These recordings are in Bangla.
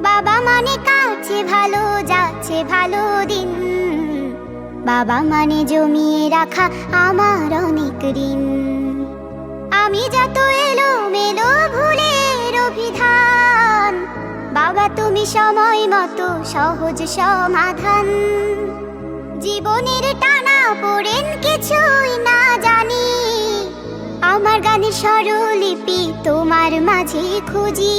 বাবা মানে কাছে ভালো, যাচ্ছে ভালো দিন। বাবা মানে জমিয়ে রাখা আমার অনেক ঋণ। আমি যত এলো মেলো ভুলের অভিধান, বাবা তুমি সময় মতো সহজ সমাধান। জীবনের টানা পড়েন কিছুই না জানি, আমার গানের স্বরলিপি তোমার মাঝে খুঁজি।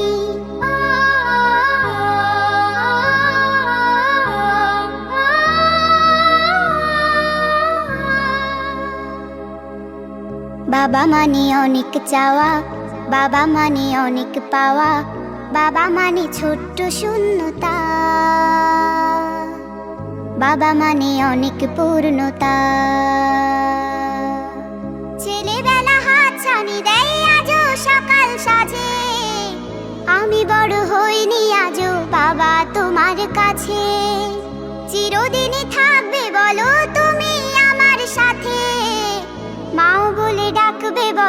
বাবা মানে অনেক চাওয়া, বাবা মানে অনেক পাওয়া, বাবা মানে ছোট্ট শূন্যতা। বাবা মানে অনেক পূর্ণতা। ছেলেবেলা হাত ছানি দেয় আজও সকাল সাজে। আমি বড় হইনি আজও বাবা তোমার কাছে। চিরদিনই থাকবে বলো তুমি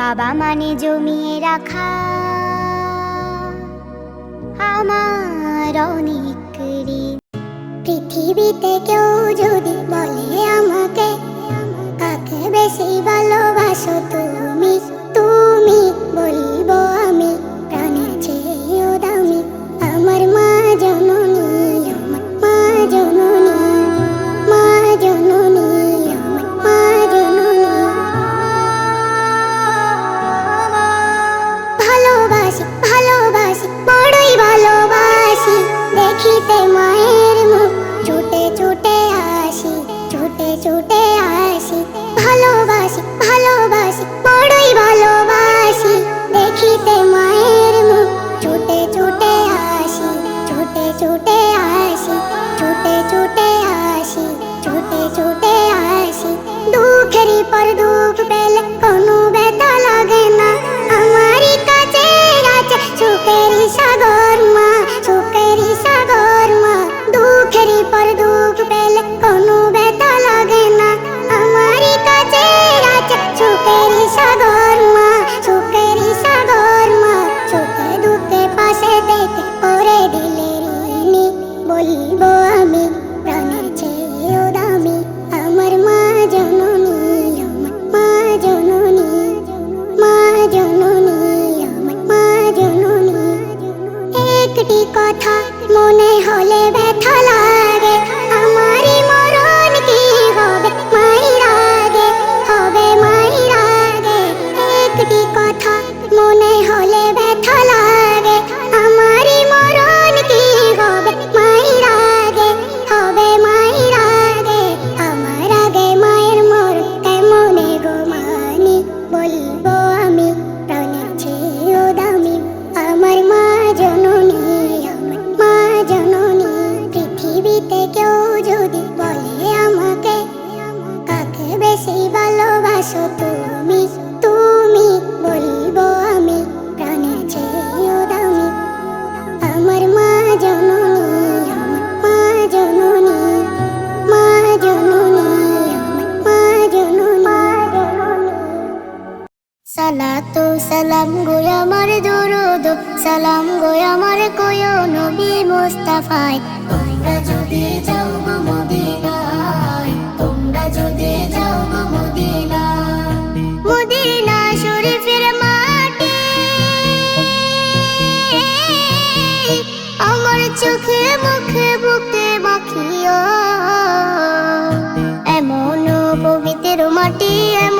বাবা মানে জমিয়ে রাখা। আমার অনেক পৃথিবীতে কেউ যদি বলে আমাকে, কাকে বেশি ভালোবাসো তুমি ছুটে ছুটে আসি ছুটে ছুটে সালাতু সালাম গো আমার দরুদ, সালাম গো আমার কোয় নবী মুস্তাফায়। তোমরা যদি যাও গো মদিনায়, তোমরা যদি যাও গো মদিনায়। মদিনা শরীফের মাটি, আমার চোখে মুখে বুকে মাখিও। এমন পবিত্র মাটি, এমন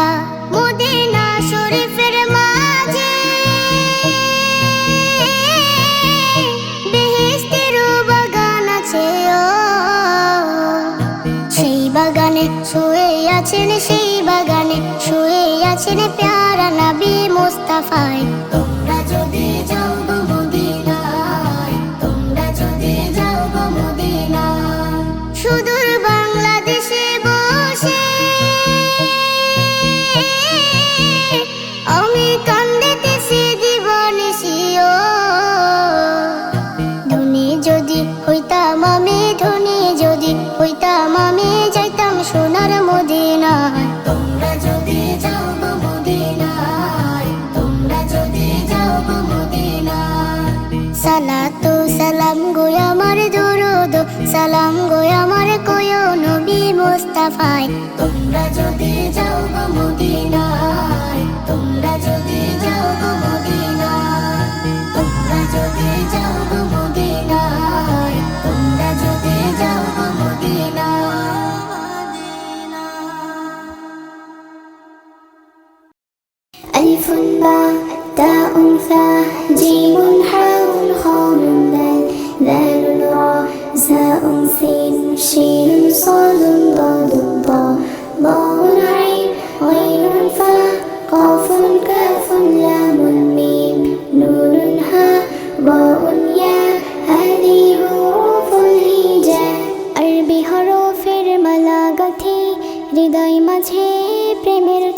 বাগানে শুয়ে আছেন সেই বাগানে শুয়ে আছেন প্যারা নবী মুস্তাফায়। তোমরা যদি যাও মুস্তাফায় তোমরা যদি যাও গো মদিনায় তোমরা যদি যাও গো মদিনায় তোমরা যদি যাও গো মদিনায় তোমরা যদি যাও গো মদিনায় ألف باء تاء ثاء جيم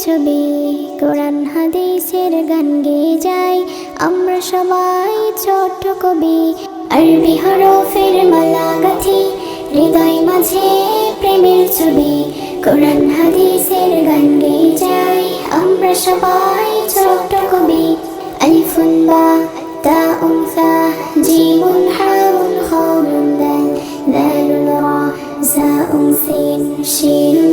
ছবি, কোরআন, হাদিসের গান গেয়ে যাই। আমরা সবাই ছোট কবি, আরবি হরফের মালা গাথি। হৃদয় মাঝে প্রেমের ছবি, কোরআন, হাদিসের গান গেয়ে যাই। আমরা সবাই ছোট কবি। আলিফুন বা, তা উমসা জীবন হাউন খাউন দান। দাল রা সা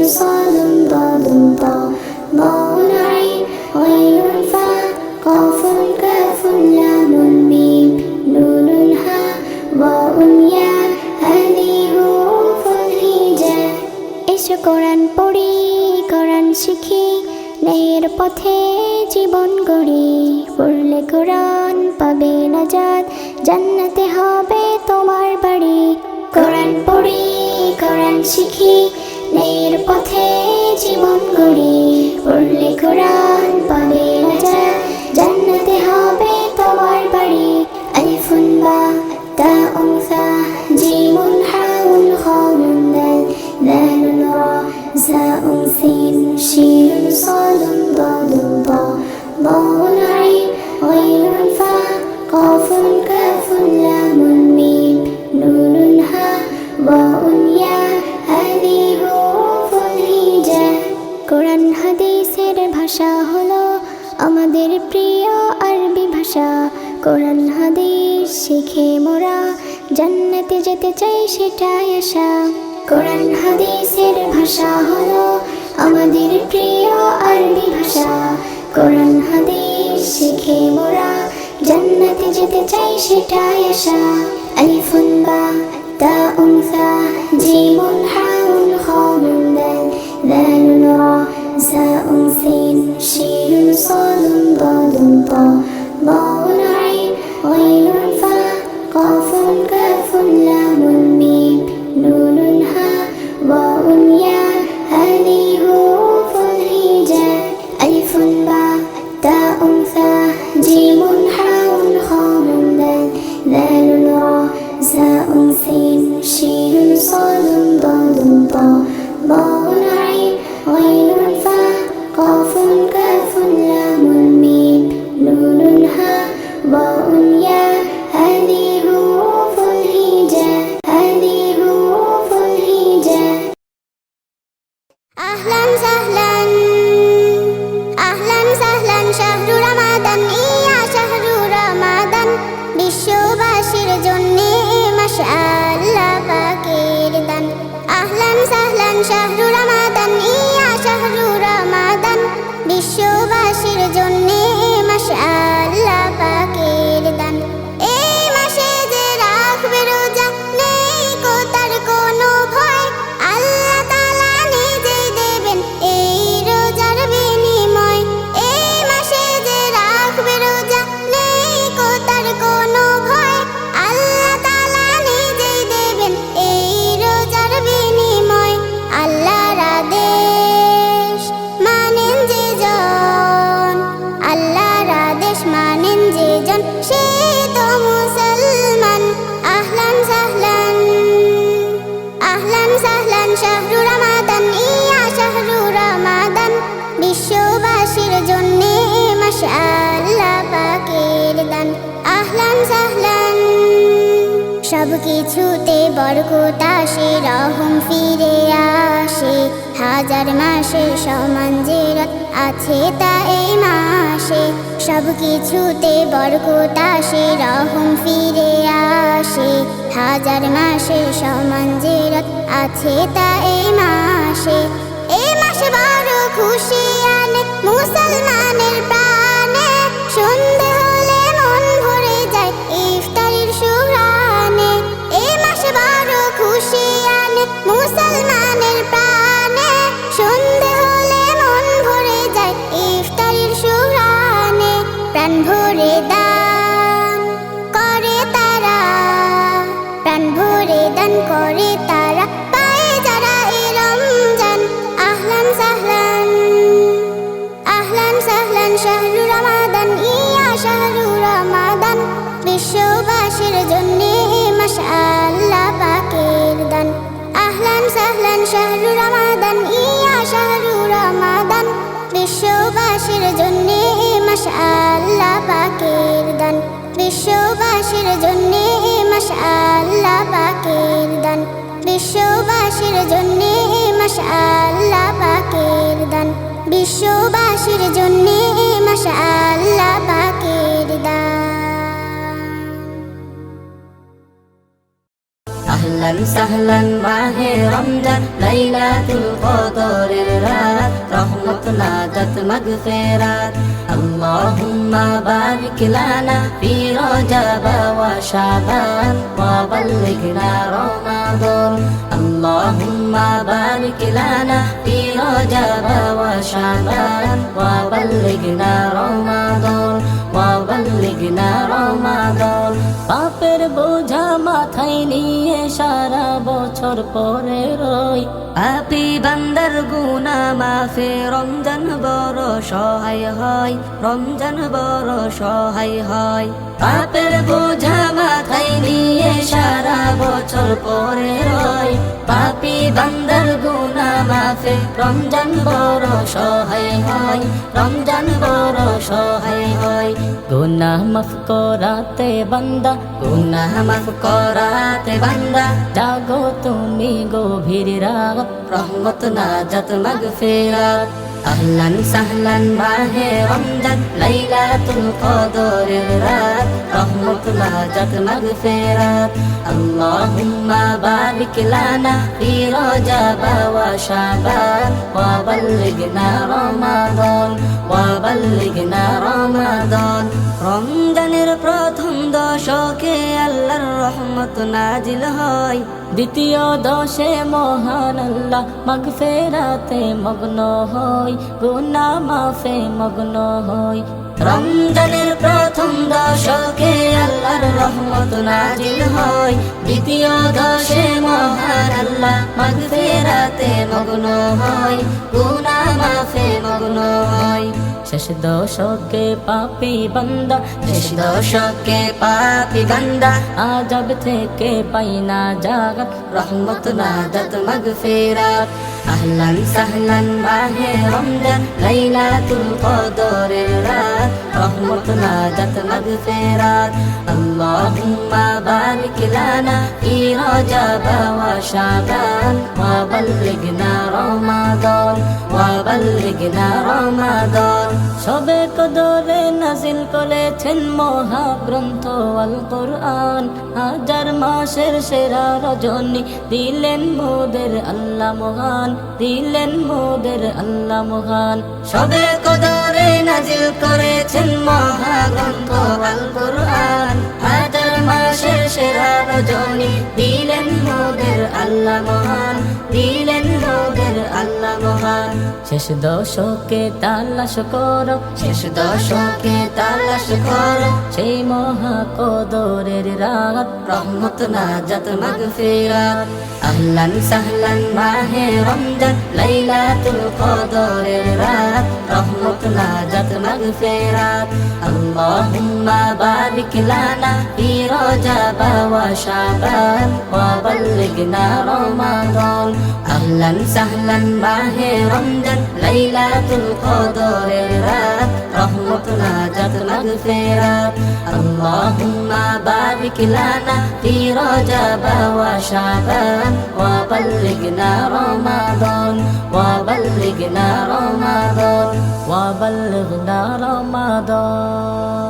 সাদুন তা। عين غين فاء قاف كاف لام ميم نون هاء ضاء ياء هذه حروف الهجاء এসো কোরআন পড়ি কোরআন শিখি ন্যায়ের পথে জীবন গড়ি পড়লে কোরআন পাবে নাজাত জান্নাতে হবে তোমার বাড়ি কোরআন পড়ি কোরআন শিখি ন্যায়ের পথে জীবন গড়ি। পড়লে কোরআন পাবে নাজাত জান্নাতে হবে তোমার বাড়ি। আলিফুন যেতে চাই সেটাই আশা। কোরআন, হাদিসের ভাষা হলো আমাদের প্রিয় আরবি ভাষা। কোরআন, হাদিস শিখে মোরা জান্নাতে যেতে চাই সেটাই আশা। আলিফুন বা, তা, উনসা জিমুন হাউন খাউন দেন দালুন সা উনসিন শিরুন সালুন দাদুন, তা বাউন আইন গাইরুন كاف لام أهلا سهلا أهلا سهلا شهر رمضان إيا شهر رمضان বিশ্ববাসীর জন্য মাস আল্লাহ পাকের দান। আহলান সাহলান, শাহরু রমাদান মাস আল্লাহ সব কিছুতে বরকত আসে, রহম ফিরে আসে। হাজার মাসে সমান যে আছে তা এই মাসে। সব কিছুতে বরকত আসে, রহম ফিরে আসে। হাজার মাসে সমান যে আছে তা এই মাসে। এই মাসে বড় খুশি আনে মুসলমানের প্রাণে। বিশ্ববাসীর জন্য মাস আল্লাহ পাকের দান। আহলান সাহলান শাহরু রমাদান, ইয়া শাহরু রমাদান। বিশ্ববাসীর জন্য মাস আল্লাহ পাকের দান। বিশ্ববাসীর পাকের দান। বিশ্ববাসীর পাকের দান। বিশ্ববাসীর পাকের আহলান সাহলান মাহে রমজান, লাইলাতুল কদরের রাত, রহমত নাজাত মাগফিরাত আল্লাহুম্মা বারিক লানা ফি রজব ওয়া শাবান, ওয়া বাল্লিগনা রমাদান। আল্লাহুম্মা বারিক লানা ফি রজব ওয়া শাবান, ওয়া বাল্লিগনা রমাদান। পাপের বোঝা মাথায় নিয়ে সারা বছর পরে রই। আপি বান্দার গুনা মাফে, রমজান বড় সহায় হয়, রমজান বড় সহায় হয়। পাপের বোঝা মাথায় নিয়ে সারা বছর পরে রই। পাপি বান্দার গুনা মাফে রমজান বড় সহায় হয়, রমজান বড় সহায় হয়। গুনা মাফ করাতে বান্দা গুনা মাফ করাতে বান্দা। জাগো তুমি গভীর রাত, রহমত নাজাত মাগফিরাত। আহলান সাহলান মাহে রমজান, লাইলাতুল কদরের রাত রহমত নাজাত মাগফিরাত আল্লাহুম্মা বারিক লানা ফি রজব ওয়া শাবান, ওয়া বাল্লিগনা রমাদান, ওয়া বাল্লিগনা রমাদান। রমজানের প্রথম দশকে আল্লাহর রহমত নাজিল হয়। দ্বিতীয় দশে মহান আল্লাহ মাগফেরাতে মগ্ন হই, গুনা মাফে মগ্ন হই। রমজানের প্রথম দশকে আল্লাহর রহমত নাজিল হয় দ্বিতীয় দশে মহান আল্লাহ মাগফিরাতে মগ্ন হয় গুনা মাফে মগ্ন হয় শেষ দশকে পাপি বান্দা শেষ দশকে পাপি বান্দা আজব থেকে পাই না জাগত রহমত নাজাত মাগফিরাত আহলান সাহলান মাহে রমজান লাইলাতুল কদরের রাত আল্লাহুম্মা বারিক লানা ফি রজব ওয়া শাবান ওয়া বাল্লিগনা রমাদান ওয়া বাল্লিগনা রমাদান সবে কদরে নাজিল করেছেন মহাগ্রন্থ আল কোরআন হাজার মাসের সেরা রজনী দিলেন মোদের আল্লাহ মহান, দিলেন মোদের আল্লাহ মহান। সবে কদরে নাজিল করেছেন দিলেন মোদের আল্লাহ মহান। দিলেন শেষ দশকে তালাশ করো, শেষ দশকে তালাশ করো। সেই মহা কদরের রাত, রহমত নাজাত মাগফিরাত। আহলান সাহলান মাহে রমজান, লাইলাতুল কদরের রাত, রহমত নাজাত মাগফিরাত। আল্লাহুম্মা বারিক লানা ফি রজব ওয়া শাবান, ওয়া বাল্লিগনা রমাদান। আহলান সাহলান মাহে রমজান লাইলাতুল কদরের রাত রহমত নাজাত মাগফিরাত আল্লাহুম্মা বারিক লানা ফি রজব ওয়া শাবান, ওয়া বাল্লিগনা রমাদান, ওয়া বাল্লিগনা রমাদান, ওয়া বাল্লিগনা রমাদান।